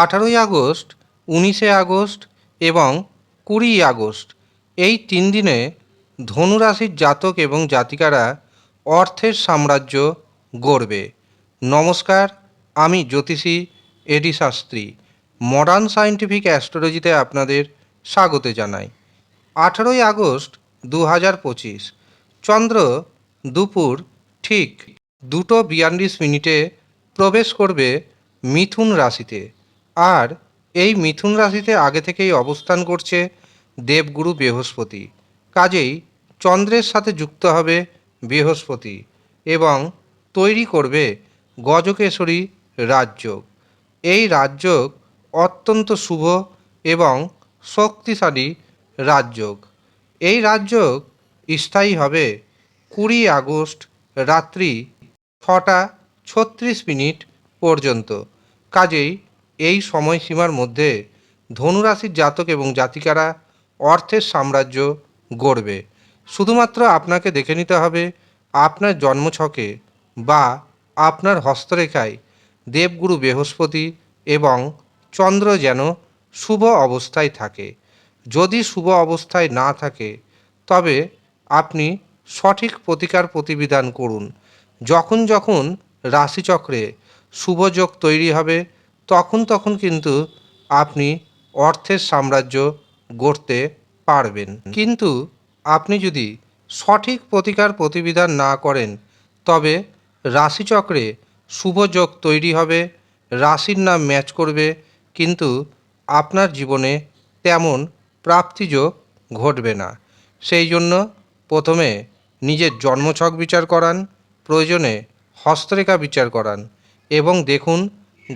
আঠারোই আগস্ট, উনিশে আগস্ট এবং কুড়ি আগস্ট। এই তিন দিনে ধনুরাশির জাতক এবং জাতিকারা অর্থের সাম্রাজ্য গড়বে। নমস্কার, আমি জ্যোতিষী এডি শাস্ত্রী। মডার্ন সায়েন্টিফিক অ্যাস্ট্রোলজিতে আপনাদের স্বাগত জানাই। আঠারোই আগস্ট দু হাজার পঁচিশ। চন্দ্র দুপুর, ঠিক দুটো বিয়াল্লিশ মিনিটে প্রবেশ করবে মিথুন রাশিতে। আর এই মিথুন রাশিতে আগে থেকেই অবস্থান করছে দেবগুরু বৃহস্পতি। কাজেই চন্দ্রের সাথে যুক্ত হবে বৃহস্পতি এবং তৈরি করবে গজকেশরী রাজযোগ। এই রাজযোগ অত্যন্ত শুভ এবং শক্তিশালী রাজযোগ। এই রাজযোগ স্থায়ী হবে কুড়ি আগস্ট রাত্রি ছটা ছত্রিশ মিনিট পর্যন্ত। কাজেই এই সময়সীমার মধ্যে ধনুরাশির জাতক এবং জাতিকারা অর্থের সাম্রাজ্য গড়বে। শুধুমাত্র আপনাকে দেখে নিতে হবে আপনার জন্মছকে বা আপনার হস্তরেখায় দেবগুরু বৃহস্পতি এবং চন্দ্র যেন শুভ অবস্থায় থাকে। যদি শুভ অবস্থায় না থাকে, তবে আপনি সঠিক প্রতিকার প্রতিবিধান করুন। যখন যখন রাশিচক্রে শুভযোগ তৈরি হবে তখন তখন কিন্তু আপনি অর্থের সাম্রাজ্য গড়তে পারবেন। কিন্তু আপনি যদি সঠিক প্রতিকার প্রতিবিধান না করেন, তবে রাশিচক্রে শুভযোগ তৈরি হবে, রাশির নাম ম্যাচ করবে, কিন্তু আপনার জীবনে তেমন প্রাপ্তিযোগ ঘটবে না। সেই জন্য প্রথমে নিজের জন্মছক বিচার করান, প্রয়োজনে হস্তরেখা বিচার করান এবং দেখুন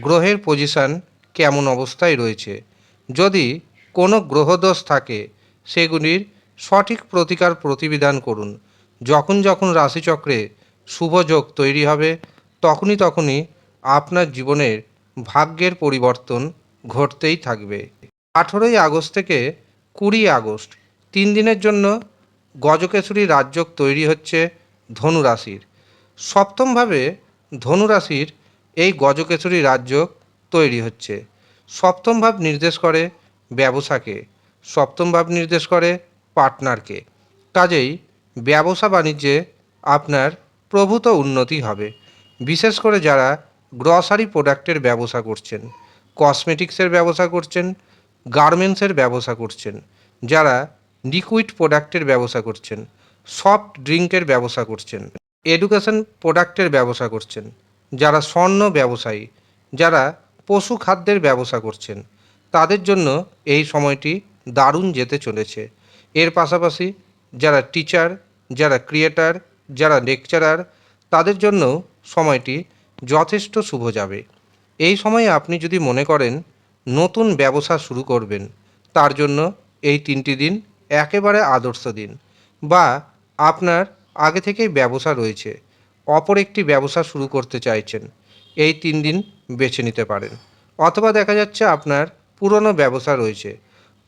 গ্রহের পজিশান কেমন অবস্থায় রয়েছে। যদি কোনো গ্রহদোষ থাকে, সেগুলির সঠিক প্রতিকার প্রতিবিধান করুন। যখন যখন রাশিচক্রে শুভযোগ তৈরি হবে, তখনই তখনই আপনার জীবনের ভাগ্যের পরিবর্তন ঘটতেই থাকবে। আঠেরোই আগস্ট থেকে কুড়ি আগস্ট, তিন দিনের জন্য গজকেশরী রাজযোগ তৈরি হচ্ছে ধনুরাশির। সপ্তমভাবে ধনুরাশির এই গজকেশরী রাজ্য তৈরি হচ্ছে। সপ্তম ভাব নির্দেশ করে ব্যবসাকে, সপ্তম ভাব নির্দেশ করে পার্টনারকে। কাজেই ব্যবসা বাণিজ্যে আপনার প্রভূত উন্নতি হবে। বিশেষ করে যারা গ্রসারি প্রোডাক্টের ব্যবসা করছেন, কসমেটিক্সের ব্যবসা করছেন, গার্মেন্টসের ব্যবসা করছেন, যারা লিকুইড প্রোডাক্টের ব্যবসা করছেন, সফট ড্রিঙ্কের ব্যবসা করছেন, এডুকেশন প্রোডাক্টের ব্যবসা করছেন যারা স্বর্ণ ব্যবসায়ী, যারা পশু খাদ্যের ব্যবসা করছেন, তাদের জন্য এই সময়টি দারুণ যেতে চলেছে। এর পাশাপাশি যারা টিচার যারা ক্রিয়েটার যারা লেকচারার তাদের জন্য সময়টি যথেষ্ট শুভ যাবে। এই সময়ে আপনি যদি মনে করেন নতুন ব্যবসা শুরু করবেন, তার জন্য এই তিনটি দিন একেবারে আদর্শ দিন বা আপনার আগে থেকেই ব্যবসা রয়েছে। অপর একটি ব্যবসা শুরু করতে চাইছেন। এই তিন দিন বেছে নিতে পারেন। অথবা দেখা যাচ্ছে আপনার পুরনো ব্যবসা রয়েছে।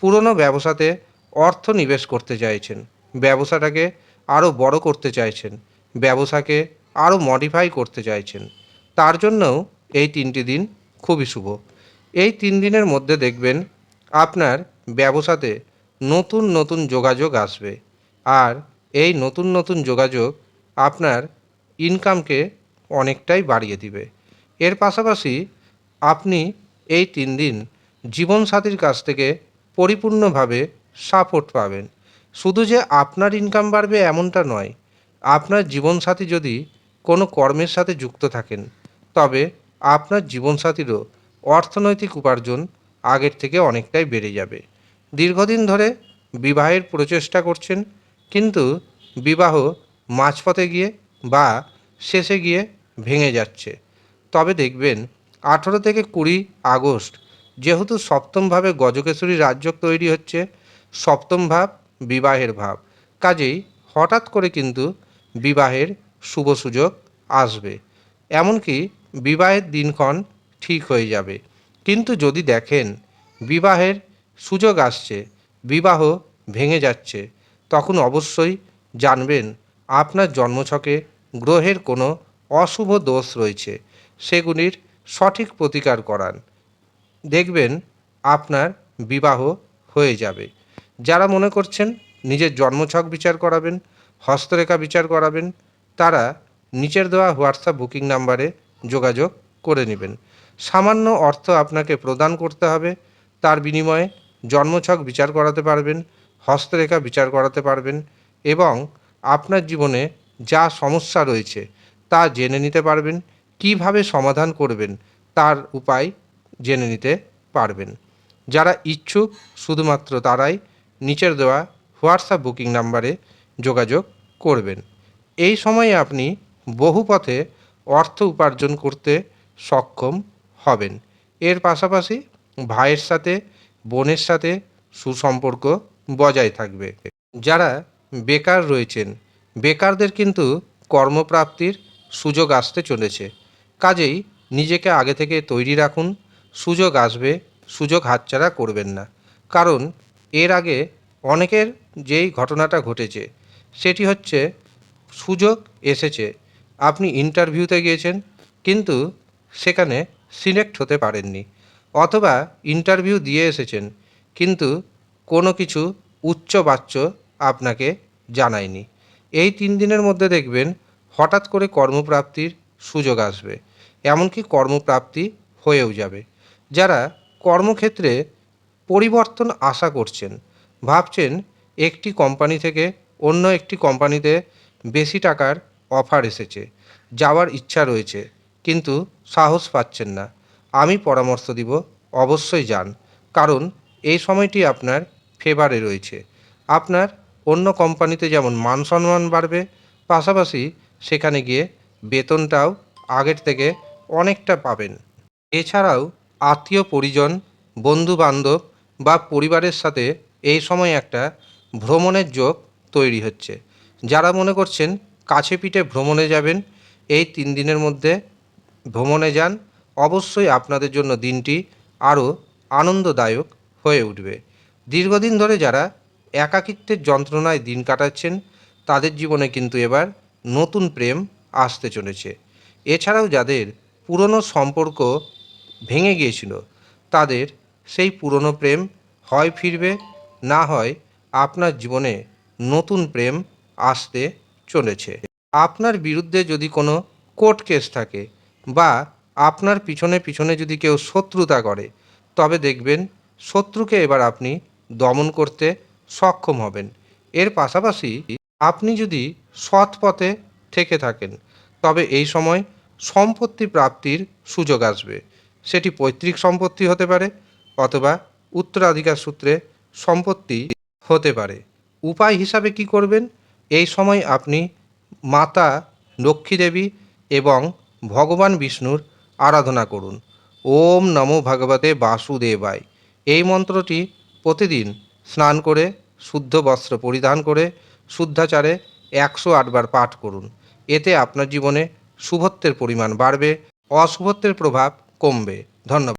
পুরনো ব্যবসাতে অর্থ নিবেশ করতে চাইছেন। ব্যবসাটাকে আরও বড় করতে চাইছেন। ব্যবসাকে আরও মডিফাই করতে চাইছেন। তার জন্যও এই তিনটি দিন খুবই শুভ। এই তিন দিনের মধ্যে দেখবেন আপনার ব্যবসাতে নতুন নতুন যোগাযোগ আসবে। আর এই নতুন নতুন যোগাযোগ আপনার ইনকামকে অনেকটাই বাড়িয়ে দিবে। এর পাশাপাশি আপনি এই তিন দিন জীবনসাথীর কাছ থেকে পরিপূর্ণভাবে সাপোর্ট পাবেন। শুধু যে আপনার ইনকাম বাড়বে এমনটা নয়, আপনার জীবনসাথী যদি কোনো কর্মের সাথে যুক্ত থাকেন, তবে আপনার জীবনসাথীরও অর্থনৈতিক উপার্জন আগের থেকে অনেকটাই বেড়ে যাবে। দীর্ঘদিন ধরে বিবাহের প্রচেষ্টা করছেন, কিন্তু বিবাহ মাঝপথে গিয়ে বা শেষে গিয়ে ভেঙে যাচ্ছে। তবে দেখবেন, আঠেরো থেকে কুড়ি আগস্ট যেহেতু সপ্তমভাবে গজকেশরী রাজ্য তৈরি হচ্ছে, সপ্তম ভাব বিবাহের ভাব। কাজেই হঠাৎ করে কিন্তু বিবাহের শুভ সুযোগ আসবে। এমনকি বিবাহের দিনক্ষণ ঠিক হয়ে যাবে। কিন্তু যদি দেখেন, বিবাহের সুযোগ আসছে, বিবাহ ভেঙে যাচ্ছে, তখন অবশ্যই জানবেন আপনার জন্মছকে গ্রহের কোনো অশুভ দোষ রয়েছে, সেগুলির সঠিক প্রতিকার করান। দেখবেন আপনার বিবাহ হয়ে যাবে। যারা মনে করছেন নিজের জন্মছক বিচার করাবেন, হস্তরেখা বিচার করাবেন, তারা নিচের দেওয়া হোয়াটসঅ্যাপ বুকিং নাম্বারে যোগাযোগ করে নেবেন। সামান্য অর্থ আপনাকে প্রদান করতে হবে, তার বিনিময়ে জন্মছক বিচার করাতে পারবেন, হস্তরেখা বিচার করাতে পারবেন এবং আপনার জীবনে যা সমস্যা রয়েছে তা জেনে নিতে পারবেন, কীভাবে সমাধান করবেন তার উপায় জেনে নিতে পারবেন। যারা ইচ্ছুক, শুধুমাত্র তারাই নিচের দেওয়া হোয়াটসঅ্যাপ বুকিং নাম্বারে যোগাযোগ করবেন। এই সময়ে আপনি বহু পথে অর্থ উপার্জন করতে সক্ষম হবেন। এর পাশাপাশি ভাইয়ের সাথে, বোনের সাথে সুসম্পর্ক বজায় থাকবে। যারা বেকার রয়েছেন। বেকারদের কিন্তু কর্মপ্রাপ্তির সুযোগ আসতে চলেছে। কাজেই নিজেকে আগে থেকে তৈরি রাখুন, সুযোগ আসবে, সুযোগ হাতছাড়া করবেন না। কারণ এর আগে অনেকের যেই ঘটনাটা ঘটেছে, সেটি হচ্ছে সুযোগ এসেছে। আপনি ইন্টারভিউতে গিয়েছেন, কিন্তু সেখানে সিলেক্ট হতে পারেননি অথবা ইন্টারভিউ দিয়ে এসেছেন, কিন্তু কোনো কিছু উচ্চ বাচ্চ আপনাকে জানায়নি এই তিন দিনের মধ্যে দেখবেন হঠাৎ করে কর্মপ্রাপ্তির সুযোগ আসবে, এমনকি কর্মপ্রাপ্তি হয়েও যাবে। যারা কর্মক্ষেত্রে পরিবর্তন আশা করছেন, ভাবছেন একটি কোম্পানি থেকে অন্য একটি কোম্পানিতে বেশি টাকার অফার এসেছে, যাওয়ার ইচ্ছা রয়েছে, কিন্তু সাহস পাচ্ছেন না। আমি পরামর্শ দিব, অবশ্যই যান, কারণ এই সময়টি আপনার ফেভারে রয়েছে। আপনার অন্য কোম্পানিতে যেমন মান সম্মান বাড়বে, পাশাপাশি সেখানে গিয়ে বেতনটাও আগের থেকে অনেকটা পাবেন। এছাড়াও আত্মীয় পরিজন বন্ধু বান্ধব বা পরিবারের সাথে এই সময় একটা ভ্রমণের যোগ তৈরি হচ্ছে। যারা মনে করছেন কাছে পিঠে ভ্রমণে যাবেন, এই তিন দিনের মধ্যে ভ্রমণে যান, অবশ্যই আপনাদের জন্য দিনটি আরও আনন্দদায়ক হয়ে উঠবে। দীর্ঘদিন ধরে যারা একাকিত্বের যন্ত্রণায় দিন কাটাচ্ছেন, তাদের জীবনে কিন্তু এবার নতুন প্রেম আসতে চলেছে। এছাড়াও যাদের পুরনো সম্পর্ক ভেঙে গিয়েছিল, তাদের সেই পুরনো প্রেম হয় ফিরবে, না হয় আপনার জীবনে নতুন প্রেম আসতে চলেছে। আপনার বিরুদ্ধে যদি কোনো কোর্ট কেস থাকে বা আপনার পিছনে পিছনে যদি কেউ শত্রুতা করে, তবে দেখবেন শত্রুকে এবার আপনি দমন করতে সক্ষম হবেন। এর পাশাপাশি আপনি যদি সৎ পথে থেকে থাকেন, তবে এই সময় সম্পত্তি প্রাপ্তির সুযোগ আসবে। সেটি পৈতৃক সম্পত্তি হতে পারে অথবা উত্তরাধিকার সূত্রে সম্পত্তি হতে পারে। উপায় হিসাবে কি করবেন? এই সময় আপনি মাতা লক্ষ্মী দেবী এবং ভগবান বিষ্ণুর আরাধনা করুন। ওম নমো ভগবতে বাসুদেবায়। এই মন্ত্রটি প্রতিদিন স্নান করে, শুদ্ধ বস্ত্র পরিধান করে, শুদ্ধাচারে একশো আটবার পাঠ করুন। এতে আপনার জীবনে শুভত্বের পরিমাণ বাড়বে, অশুভত্বের প্রভাব কমবে। ধন্যবাদ।